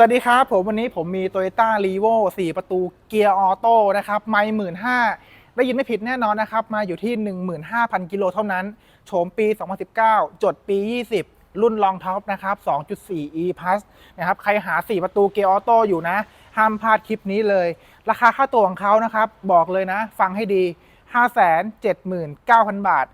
สวัสดีครับ ผมวันนี้ผมมี Toyota r e v o 4 ประตูเกียร์ออโต้นะครับไม่หมื่นห้าได้ยินไม่ผิดแน่นอนนะครับ มาอยู่ที่ 15,000 กิโลเท่านั้น โฉมปี 2019 จดปี 20 รุ่นลองท็อปนะครับ 2.4 e plus นะครับ ใครหา 4 ประตูเกียร์ออโต้อยู่นะ ห้ามพลาดคลิปนี้เลย ราคาค่าตัวของเขานะครับ บอกเลยนะ ฟังให้ดี 579,000 บาท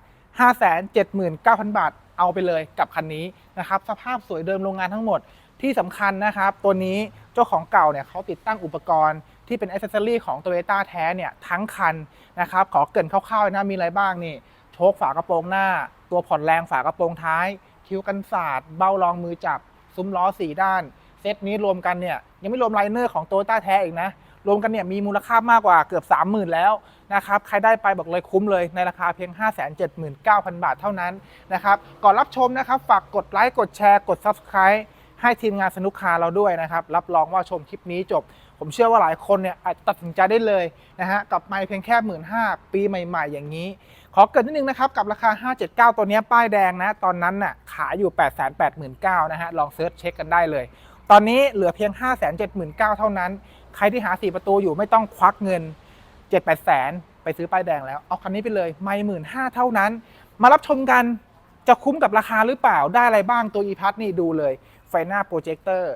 579,000 บาท เอาไปเลยกับคันนี้นะครับ สภาพสวยเดิมโรงงานทั้งหมด ที่สำคัญนะครับ ตัวนี้เจ้าของเก่าเนี่ยเขาติดตั้งอุปกรณ์ที่เป็นอ c เซ s ซอรี่ของ t o y ต้าแท้เนี่ยทั้งคันนะครับขอเกินคร่าวๆนะมีอะไรบ้างนี่โชคฝากระโปรงหน้า ตัวผ่อนแรงฝากระโปรงท้าย คิ้วกันศาสตร์เบ้ารองมือจับ ซุ้มล้อ 4 ด้าน เซตนี้รวมกันเนี่ยยังไม่รวมไลเนอร์ของ t o y ต้าแท้อีกนะ รวมกันเนี่ยมีมูลค่ามากกว่าเกือบ 30,000 แล้วนะครับใครได้ไปบอกเลยคุ้มเลยในราคาเพียง 579,000 บาทเท่านั้นนะครับก่อนรับชมนะครับฝากกดไลค์กดแชร์กด Subscribe ให้ทีมงานสนุกคาเราด้วยนะครับ รับรองว่าชมคลิปนี้จบ ผมเชื่อว่าหลายคนเนี่ยอาจตัดสินใจได้เลยนะฮะกับไม่เพียงแค่หมื่นห้าปีใหม่ๆ อย่างนี้ ขอเกรินนิดนึงนะครับ กับราคา 579 ตัวนี้ป้ายแดงนะ ตอนนั้นน่ะขายอยู่ 889,000นะฮะลองเซิร์ชเช็คกันได้เลย ตอนนี้เหลือเพียง 579,000 เท่านั้น ใครที่หา 4 ประตูอยู่ไม่ต้องควักเงิน 7 8แสนไปซื้อป้ายแดงแล้ว เอาคันนี้ไปเลย ไม่หมื่นห้าเท่านั้น มารับชมกันจะคุ้มกับราคาหรือเปล่าได้อะไรบ้างตัว e p a s นี่ดูเลย ฟหน้าโปรเจคเตอร์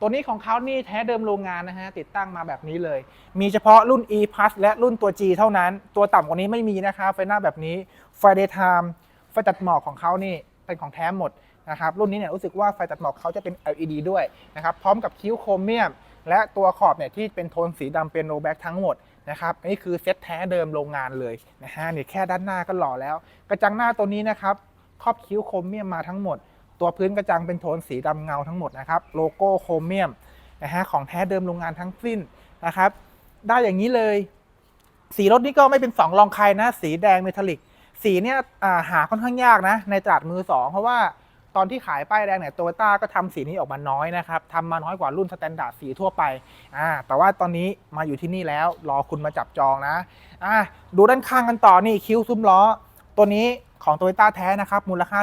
ตัวนี้ของเขานี่แท้เดิมโรงงานนะฮะ ติดตั้งมาแบบนี้เลย มีเฉพาะรุ่น e p a s และรุ่นตัว G เท่านั้น ตัวต่ำกว่านี้ไม่มีนะคะไฟหน้าแบบนี้ ไฟ daytime ไฟตัดหมอกของเขานี่เป็นของแท้หมดนะครับ รุ่นนี้เนี่ยรู้สึกว่าไฟตัดหมอกเขาจะเป็น LED ด้วยนะครับ พร้อมกับคิ้วโครเมียม และตัวขอบเนี่ยที่เป็นโทนสีดำเป็นโนแบ็กทั้งหมดนะครับนนี้คือเซ็ตแท้เดิมโรงงานเลยนะฮะนี่แค่ด้านหน้าก็หล่อแล้ว กระจังหน้าตัวนี้นะครับครอบคิ้วโครเมียมมาทั้งหมด ตัวพื้นกระจังเป็นโทนสีดำเงาทั้งหมดนะครับ โลโก้โครเมียมนะฮะของแท้เดิมโรงงานทั้งสิ้นนะครับ ได้อย่างนี้เลย สีรถนี่ก็ไม่เป็นสองรองใครนะ สีแดงเมทัลลิก สีเนี่ยหาค่อนข้างยากนะ ในตลาดมือสองเพราะว่าตอนที่ขายป้ายแดงเนี่ยโตโยต้าก็ทำสีนี้ออกมาน้อยนะครับทำมาน้อยกว่ารุ่นสแตนดาร์ดสีทั่วไปอ่าแต่ว่าตอนนี้มาอยู่ที่นี่แล้วรอคุณมาจับจองนะอ่าดูด้านข้างกันต่อนี่คิ้วซุ้มล้อ ตัวนี้ ของโตโยต้าแท้นะครับมูลค่า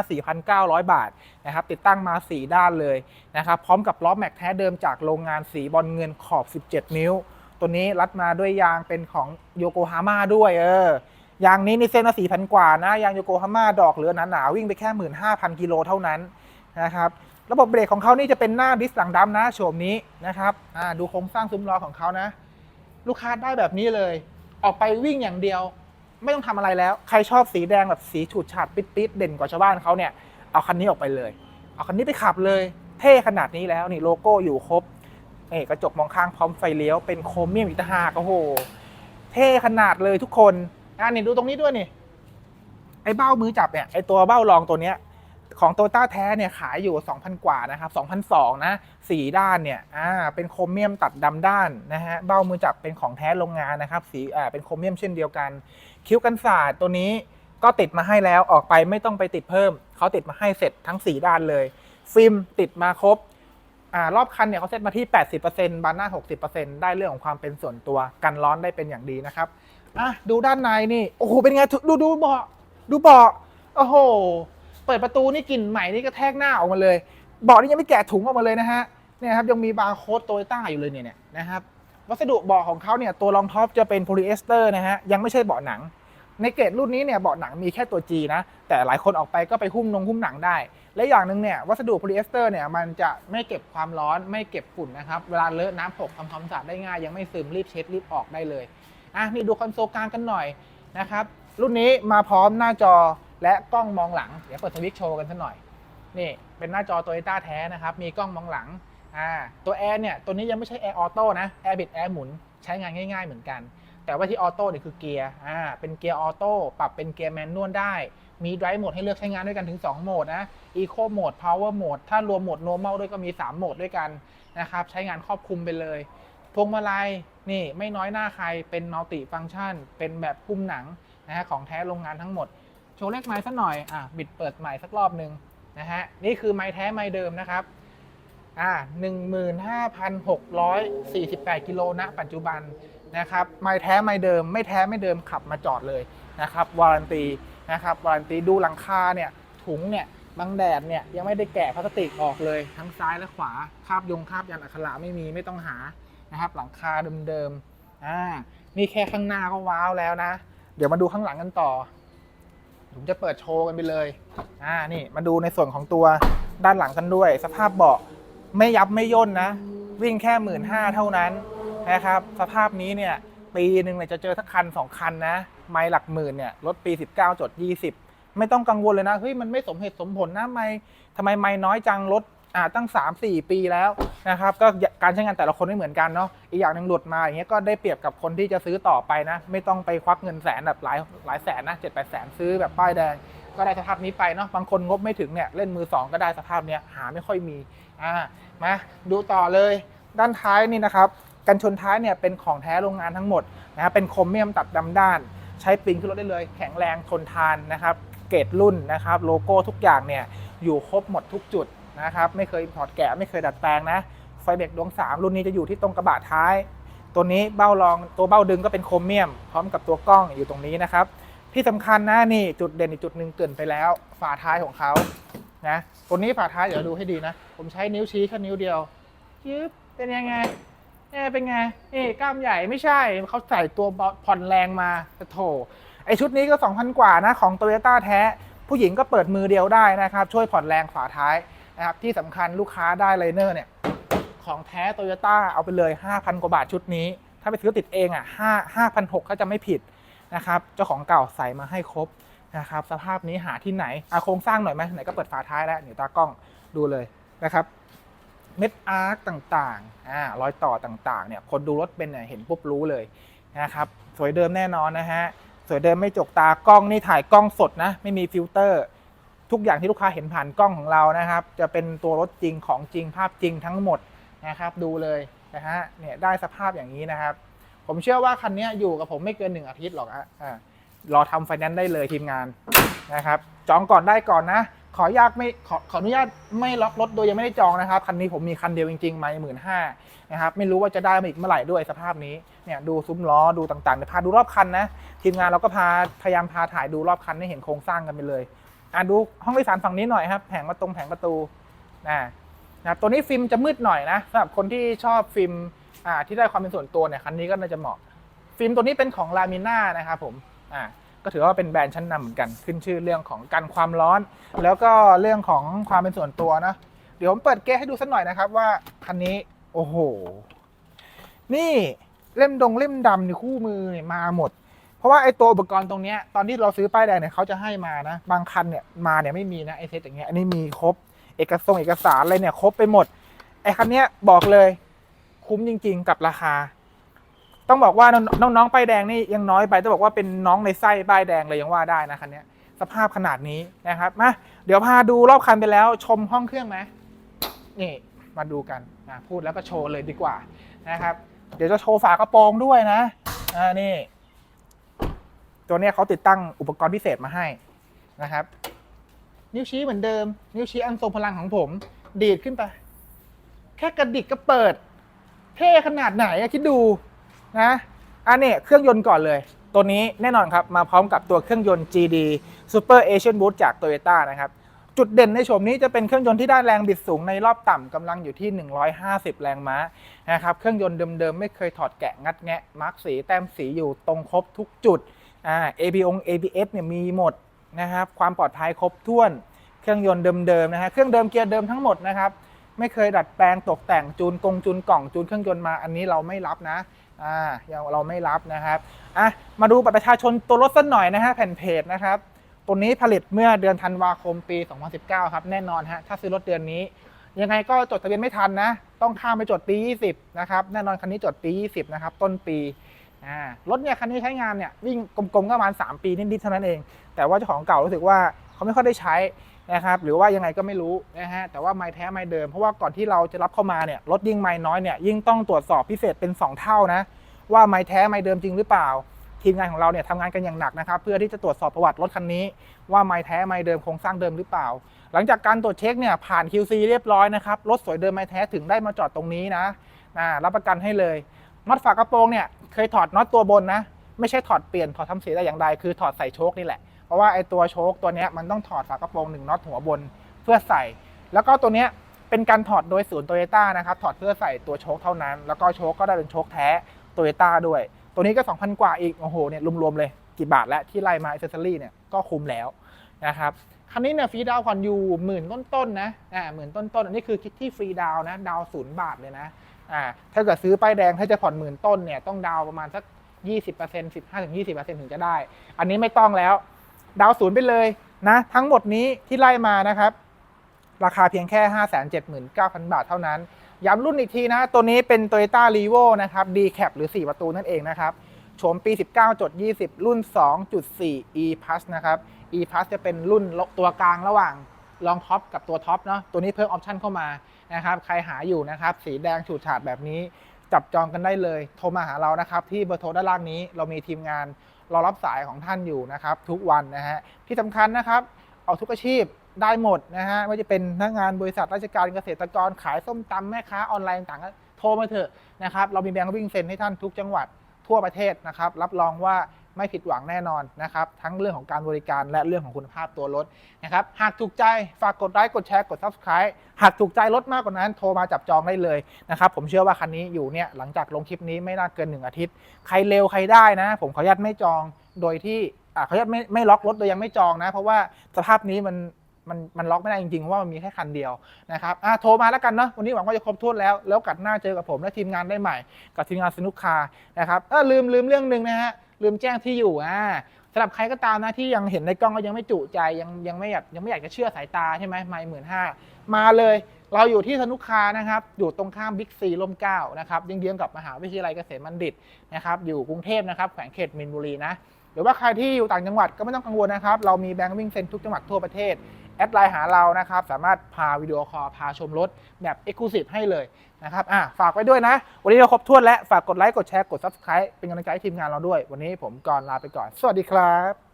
4,900 บาทนะครับติดตั้งมา 4 ด้านเลยนะครับพร้อมกับล้อแม็กแท้เดิมจากโรงงานสีบอลเงินขอบ 17 นิ้ว ตัวนี้รัดมาด้วยยางเป็นของโยโกฮาม่าด้วยเออยางนี้ในเส้นละสี่พันกว่านะยางโยโกฮาม่าดอกเหลือหนาๆวิ่งไปแค่หมื่นห้าพันกิโลเท่านั้นนะครับระบบเบรกของเขานี่จะเป็นหน้าดิสหลังดำนะโฉมนี้นะครับดูโครงสร้างซุ้มล้อของเขานะ ลูกค้าได้แบบนี้เลย ออกไปวิ่งอย่างเดียว ไม่ต้องทำอะไรแล้ว ใครชอบสีแดงแบบสีฉูดฉาดปิดๆเด่นกว่าชาวบ้านเขาเนี่ย เอาคันนี้ออกไปเลย เอาคันนี้ไปขับเลย เท่ขนาดนี้แล้วนี่โลโก้อยู่ครบนี่กระจกมองข้างพร้อมไฟเลี้ยวเป็นโครเมียมอีตาหากโอ้โห เท่ขนาดเลยทุกคนอ่านี่ดูตรงนี้ด้วยนี่ ไอ้เบ้ามือจับเนี่ย ไอ้ตัวเบ้ารองตัวเนี้ย ของโตต้าแท้เนี่ยขายอยู่ 2,000 กว่านะครับ2,002นะสีด้านเนี่ยอ่าเป็นโครเมียมตัดดำด้านนะฮะเบ้ามือจับเป็นของแท้โรงงานนะครับสีอ่าเป็นโครเมียมเช่นเดียวกัน คิ้วกันศาสตร์ตัวนี้ก็ติดมาให้แล้วออกไปไม่ต้องไปติดเพิ่ม เขาติดมาให้เสร็จทั้ง 4 ด้านเลย ฟิล์มติดมาครบอ่ารอบคันเนี่ยเขาเซตมาที่ 80%บานหน้า 60%ได้เรื่องของความเป็นส่วนตัวกันร้อนได้เป็นอย่างดีนะครับอะดูด้านในนี่โอ้โหเป็นไงดูดูเบาะดูเบาะโอ้โห เปิดประตูนี่กลิ่นใหม่นี่ก็แทกหน้าออกมาเลยเบาะนี่ยังไม่แกะถุงออกมาเลยนะฮะเนี่ยครับยังมีบาร์โค้ดโตโยต้าอยู่เลยเนี่ยนะครับวัสดุเบาะของเขาเนี่ยตัวรองท็อปจะเป็นโพลีเอสเตอร์นะฮะยังไม่ใช่เบาะหนัง ในเกรดรุ่นนี้เนี่ยเบาะหนังมีแค่ตัว G นะแต่หลายคนออกไปก็ไปหุ้มนงหุ้มหนังได้ และอย่างหนึ่งเนี่ยวัสดุโพลีเอสเตอร์เนี่ยมันจะไม่เก็บความร้อนไม่เก็บฝุ่นนะครับเวลาเลอะน้ำหกทำความสะอาดได้ง่ายยังไม่ซึมรีบเช็ดรีบออกได้เลยอะนี่ดูคอนโซลกลางกันหน่อยนะครับรุ่นนี้มาพร้อมหน้าจอ และกล้องมองหลัง เดี๋ยวเปิดสวิตช์โชว์กันสักหน่อย นี่เป็นหน้าจอโตโยต้าแท้นะครับ มีกล้องมองหลังอ่าตัวแอร์เนี่ย ตัวนี้ยังไม่ใช่แอร์ออโต้นะแอร์บิดแอร์หมุนใช้งานง่าย ๆ เหมือนกัน แต่ว่าที่ออโต้เนี่ยคือเกียร์อ่าเป็นเกียร์ออโต้ปรับเป็นเกียร์แมนนวลได้ มีไดรฟ์โหมดให้เลือกใช้งานด้วยกันถึง 2 โหมดนะ Eco โหมด Power โหมดถ้ารวมโหมด Normal ด้วยก็มี 3 โหมดด้วยกันนะครับใช้งานครอบคลุมไปเลยพวงมาลัยนี่ไม่น้อยหน้าใครเป็นมัลติฟัง c t ชัน เป็นแบบหุ้มหนังนะฮะของแท้โรงงานทั้งหมด โชว์เลขไม้สักหน่อยอะบิดเปิดใหม่สักรอบหนึ่งนะฮะนี่คือไม้แท้ไม้เดิมนะครับอ่า15,648กิโลณปัจจุบันนะครับไม่แท้ไม่เดิม ไม่แท้ไม่เดิมขับมาจอดเลยนะครับวารันตีนะครับวารันตีดูหลังคาเนี่ยถุงเนี่ยบังแดดเนี่ยยังไม่ได้แกะพลาสติกออกเลยทั้งซ้ายและขวาคาบยงคาบยันอักขระไม่มีไม่ต้องหานะครับ หลังคาเดิมๆอ่านี่แค่ข้างหน้าก็ว้าวแล้วนะ เดี๋ยวมาดูข้างหลังกันต่อ ผมจะเปิดโชว์กันไปเลยอ่านี่มาดูในส่วนของตัวด้านหลังกันด้วย สภาพเบาะไม่ยับไม่ย่นนะ วิ่งแค่หมื่นห้าเท่านั้นนะครับสภาพนี้เนี่ยปีหนึ่งเนี่ยจะเจอสักคันสองคันนะ ไม่หลักหมื่นเนี่ยรถปี 19จด20 ไม่ต้องกังวลเลยนะเฮ้ยมันไม่สมเหตุสมผลนะไม่ทำไมไม่น้อยจังรถ อ่าตั้ง 3-4 ปีแล้วนะครับก็การใช้งานแต่ละคนไม่เหมือนกันเนาะอีกอย่างหนึ่งหลุดมาอย่างเงี้ยก็ได้เปรียบกับคนที่จะซื้อต่อไปนะ ไม่ต้องไปควักเงินแสนแบบหลายหลายแสนนะเจ็ดแปดแสนซื้อแบบป้ายแดงก็ได้สภาพนี้ไปเนาะบางคนงบไม่ถึงเนี่ยเล่นมือสองก็ได้สภาพเนี้ยหาไม่ค่อยมีอ่ามาดูต่อเลยด้านท้ายนี่นะครับกันชนท้ายเนี่ยเป็นของแท้โรงงานทั้งหมดนะครับเป็นโครเมียมตัดดำด้าน ใช้ปีนขึ้นรถได้เลย แข็งแรงทนทานนะครับ เกรดรุ่นนะครับ โลโก้ทุกอย่างเนี่ยอยู่ครบหมดทุกจุด นะครับไม่เคยถอดแกะไม่เคยดัดแปลงนะไฟเบรกดวง 3 รุ่นนี้จะอยู่ที่ตรงกระบะท้าย ตัวนี้เบ้ารองตัวเบ้าดึงก็เป็นโครเมียม พร้อมกับตัวกล้องอยู่ตรงนี้นะครับ ที่สำคัญนะนี่จุดเด่นอีกจุดหนึ่งเกินไปแล้ว ฝาท้ายของเขานะตัวนี้ฝาท้ายเดี๋ยวดูให้ดีนะ ผมใช้นิ้วชี้แค่นิ้วเดียวยึบเป็นยังไงเอ๊ะเป็นไงเอ๊กล้ามใหญ่ไม่ใช่เขาใส่ตัวผ่อนแรงมาแต่โถไอชุดนี้ก็ 2,000 กว่านะของโตโยต้าแท้ ผู้หญิงก็เปิดมือเดียวได้นะครับ ช่วยผ่อนแรงฝาท้าย นะครับที่สำคัญลูกค้าได้ไลเนอร์เนี่ยของแท้โตโยต้าเอาไปเลย 5,000 กว่าบาทชุดนี้ ถ้าไปซื้อติดเองอะ5 5,600ก็จะไม่ผิดนะครับเจ้าของเก่าใส่มาให้ครบนะครับสภาพนี้หาที่ไหนอาโครงสร้างหน่อยไหมไหนก็เปิดฝาท้ายแล้วเดี๋ยวตากล้องดูเลยนะครับเม็ดอาร์คต่างๆอ่ารอยต่อต่างๆเนี่ยคนดูรถเป็นเนี่ยเห็นปุ๊บรู้เลยนะครับสวยเดิมแน่นอนนะฮะสวยเดิมไม่จกตากล้องนี่ถ่ายกล้องสดนะไม่มีฟิลเตอร์ ทุกอย่างที่ลูกค้าเห็นผ่านกล้องของเรานะครับ จะเป็นตัวรถจริงของจริงภาพจริงทั้งหมดนะครับ ดูเลยนะฮะเนี่ยได้สภาพอย่างนี้นะครับ ผมเชื่อว่าคันนี้อยู่กับผมไม่เกินหนึ่งอาทิตย์หรอกฮะอ่ารอทำไฟแนนซ์ได้เลยทีมงานนะครับ จองก่อนได้ก่อนนะ ขออนุญาตไม่ขอขออนุญาตไม่ล็อกรถโดยยังไม่ได้จองนะครับคันนี้ผมมีคันเดียวจริงๆไม่หมื่นห้านะครับไม่รู้ว่าจะได้มาอีกเมื่อไหร่ด้วยสภาพนี้เนี่ยดูซุ้มล้อดูต่างๆเดี๋ยวพาดูรอบคันนะทีมงานเราก็พาพยายามพาถ่ายดูรอบคันให้เห็นโครงสร้างกันไปเลย อะดูห้องโดยสารฝั่งนี้หน่อยครับ แผงประตูแผงประตูนะนะครับตัวนี้ฟิล์มจะมืดหน่อยนะสำหรับคนที่ชอบฟิล์มอ่าที่ได้ความเป็นส่วนตัวเนี่ยคันนี้ก็น่าจะเหมาะ ฟิล์มตัวนี้เป็นของลามิน่านะครับผมอ่าก็ถือว่าเป็นแบรนด์ชั้นนำเหมือนกันขึ้นชื่อเรื่องของกันความร้อน แล้วก็เรื่องของความเป็นส่วนตัวนะเดี๋ยวผมเปิดเกสให้ดูสักหน่อยนะครับว่าคันนี้โอ้โห นี่เล่มดงเล่มดำในคู่มือมาหมด เพราะว่าไอ้ตัวอุปกรณ์ตรงนี้ตอนที่เราซื้อป้ายแดงเนี่ยเขาจะให้มานะ บางคันเนี่ยมาเนี่ยไม่มีนะไอเซตอย่างเงี้ยอันนี้มีครบเอกสงเอกสารอะไรเนี่ยครบไปหมดไอคันเนี้ยบอกเลยคุ้มจริง ๆ กับราคา ต้องบอกว่าน้องน้องๆป้ายแดงนี่ยังน้อยไปต้องบอกว่าเป็นน้องในไส้ป้ายแดงเลยยังว่าได้นะคันเนี้ยสภาพขนาดนี้นะครับมาเดี๋ยวพาดูรอบคันไปแล้วชมห้องเครื่องไหมนี่มาดูกันนะพูดแล้วก็โชว์เลยดีกว่านะครับ เดี๋ยวจะโชว์ฝากระโปรงด้วยนะอ่านี่ ตัวเนี้ยเขาติดตั้งอุปกรณ์พิเศษมาให้นะครับ นิ้วชี้เหมือนเดิม นิ้วชี้อันทรงพลังของผม ดีดขึ้นไป แค่กระดิกก็เปิด เท่ขนาดไหนอะคิดดูนะอันนี้เครื่องยนต์ก่อนเลย ตัวนี้แน่นอนครับ มาพร้อมกับตัวเครื่องยนต์ GD Super Asian Boost จาก Toyota นะครับ จุดเด่นในโฉมนี้จะเป็นเครื่องยนต์ที่ได้แรงบิดสูงในรอบต่ำกำลังอยู่ที่ 150 แรงม้านะครับ เครื่องยนต์เดิมๆ ไม่เคยถอดแกะงัดแงะมาร์กสีแต้มสีอยู่ตรงครบทุกจุด อ่า ABO ABS เนี่ยมีหมดนะครับ ความปลอดภัยครบถ้วน เครื่องยนต์เดิมๆนะฮะ เครื่องเดิมเกียร์เดิมทั้งหมดนะครับ ไม่เคยดัดแปลงตกแต่งจูนกงจูนกล่องจูนเครื่องยนต์มา อันนี้เราไม่รับนะ อ่าเราไม่รับนะครับ อะ มาดูบัตรประชาชนตัวรถสักหน่อยนะฮะ แผ่นเพจนะครับ ตัวนี้ผลิตเมื่อเดือนธันวาคมปี 2019 ครับ แน่นอนฮะ ถ้าซื้อรถเดือนนี้ ยังไงก็จดทะเบียนไม่ทันนะ ต้องข้ามไปจดปี 20 นะครับ แน่นอนคันนี้จดปี 20 นะครับ ต้นปี รถเนี่ยคันนี้ใช้งานเนี่ยวิ่งกลมๆก็ประมาณ 3 ปีนิดๆเท่านั้นเอง แต่ว่าเจ้าของเก่ารู้สึกว่าเขาไม่ค่อยได้ใช้นะครับหรือว่ายังไงก็ไม่รู้นะฮะแต่ว่าไม้แท้ไม้เดิมเพราะว่าก่อนที่เราจะรับเข้ามาเนี่ยรถยิ่งไม้น้อยเนี่ยยิ่งต้องตรวจสอบพิเศษเป็น 2 เท่านะว่าไม้แท้ไม้เดิมจริงหรือเปล่า ทีมงานของเราเนี่ยทำงานกันอย่างหนักนะครับเพื่อที่จะตรวจสอบประวัติรถคันนี้ ว่าไม้แท้ไม้เดิมโครงสร้างเดิมหรือเปล่า หลังจากการตรวจเช็คเนี่ยผ่าน QC เรียบร้อยนะครับรถสวยเดิมไม้แท้ถึงได้มาจอดตรงนี้นะอ่ารับประกันให้เลยน็อตฝากระโปรงเนี่ย เคยถอดน็อตตัวบนนะ ไม่ใช่ถอดเปลี่ยนถอดทำสีแต่อย่างใดคือถอดใส่โชคนี่แหละเพราะว่าไอ้ตัวโชคตัวนี้มันต้องถอดฝากระโปรงหนึ่งน็อตหัวบนเพื่อใส่ แล้วก็ตัวเนี้ยเป็นการถอดโดยศูนย์โตโยต้านะครับถอดเพื่อใส่ตัวโชคเท่านั้น แล้วก็โชคก็ได้เป็นโชคแท้โตโยต้าด้วย ตัวนี้ก็ 2,000 กว่าอีกโอ้โหเนี่ยรวมๆเลยกี่บาทแล้วที่ไล่มาอิเซอรี่เนี่ยก็คุ้มแล้วนะครับคันนี้เนี่ยฟรีดาวน์ผ่อนอยู่หมื่นต้นๆนะอ่าหมื่นต้นๆอันนี้คือคิดที่ฟรีดาวนะดาวศูนย์บาทเลยนะ อ่าถ้าเกิดซื้อป้ายแดงถ้าจะผ่อนหมื่นต้นเนี่ยต้องดาวประมาณสัก 20% 15-20%ถึงจะได้ อันนี้ไม่ต้องแล้ว ดาวศูนย์ไปเลยนะทั้งหมดนี้ที่ไล่มานะครับ ราคาเพียงแค่ 579,000 บาทเท่านั้น ย้ำรุ่นอีกทีนะ ตัวนี้เป็น Toyota r e v o นะครับ D Cap หรือ 4 ประตูนั่นเองนะครับโฉมปี 19.20 รุ่น 2.4 E Plus นะครับ E Plus จะเป็นรุ่นตัวกลางระหว่าง รองท็อปกับตัวท็อปเนาะตัวนี้เพิ่มออปชันเข้ามานะครับใครหาอยู่นะครับสีแดงฉูดฉาดแบบนี้จับจองกันได้เลย โทรมาหาเรานะครับ ที่เบอร์โทรด้านล่างนี้เรามีทีมงานรอรับสายของท่านอยู่นะครับ ทุกวันนะฮะที่สำคัญนะครับ เอาทุกอาชีพได้หมดนะฮะไม่ว่าจะเป็นพนักงานบริษัทราชการเกษตรกรขายส้มตำแม่ค้าออนไลน์ต่างๆโทรมาเถอะนะครับ เรามีแบงค์วิ่งเซ็นให้ท่านทุกจังหวัดทั่วประเทศนะครับ รับรองว่า ไม่ผิดหวังแน่นอนนะครับ ทั้งเรื่องของการบริการและเรื่องของคุณภาพตัวรถนะครับ หากถูกใจฝากกดไลค์กดแชร์กด subscribe หากถูกใจรถมากกว่านั้นโทรมาจับจองได้เลยนะครับ ผมเชื่อว่าคันนี้อยู่เนี่ยหลังจากลงคลิปนี้ไม่น่าเกินหนึ่งอาทิตย์ ใครเร็วใครได้นะ ผมขออนุญาตไม่จองโดยที่อ่าขออนุญาตไม่ไม่ล็อกรถโดยยังไม่จองนะ เพราะว่าสภาพนี้มันมันมันล็อกไม่ได้จริงๆเพราะว่ามันมีแค่คันเดียวนะครับอะโทรมาแล้วกันเนาะวันนี้หวังว่าจะครบถ้วนแล้ว แล้วกัดหน้าเจอกับผมและทีมงานได้ใหม่ กับทีมงานสนุกคาร์นะครับเออลืมลืมเรื่องหนึ่งนะฮะ ลืมแจ้งที่อยู่อ่าสำหรับใครก็ตามนะที่ยังเห็นในกล้องก็ยังไม่จุใจยังยังไม่อยากยังไม่อยากจะเชื่อสายตาใช่ไหมไม่หมื่นห้ามาเลยเราอยู่ที่สนุกคานะครับ อยู่ตรงข้ามบิ๊กซีร่มเก้านะครับเยื้องกับมหาวิทยาลัยเกษมบัณฑิตนะครับอยู่กรุงเทพนะครับแขวงเขตมินบุรีนะหรือว่าใครที่อยู่ต่างจังหวัดก็ไม่ต้องกังวลนะครับ เรามีแบงค์วิ่งเซ็นทุกจังหวัดทั่วประเทศ แอดไลน์หาเรานะครับ สามารถพาวิดีโอคอลพาชมรถแบบ e x c l u s i v e ให้เลยนะครับอะฝากไว้ด้วยนะ วันนี้เราครบถ้วนแล้ว ฝากกดไลค์กดแชร์กด Subscribe เป็นกำลังใจให้ทีมงานเราด้วย วันนี้ผมก่อนลาไปก่อน สวัสดีครับ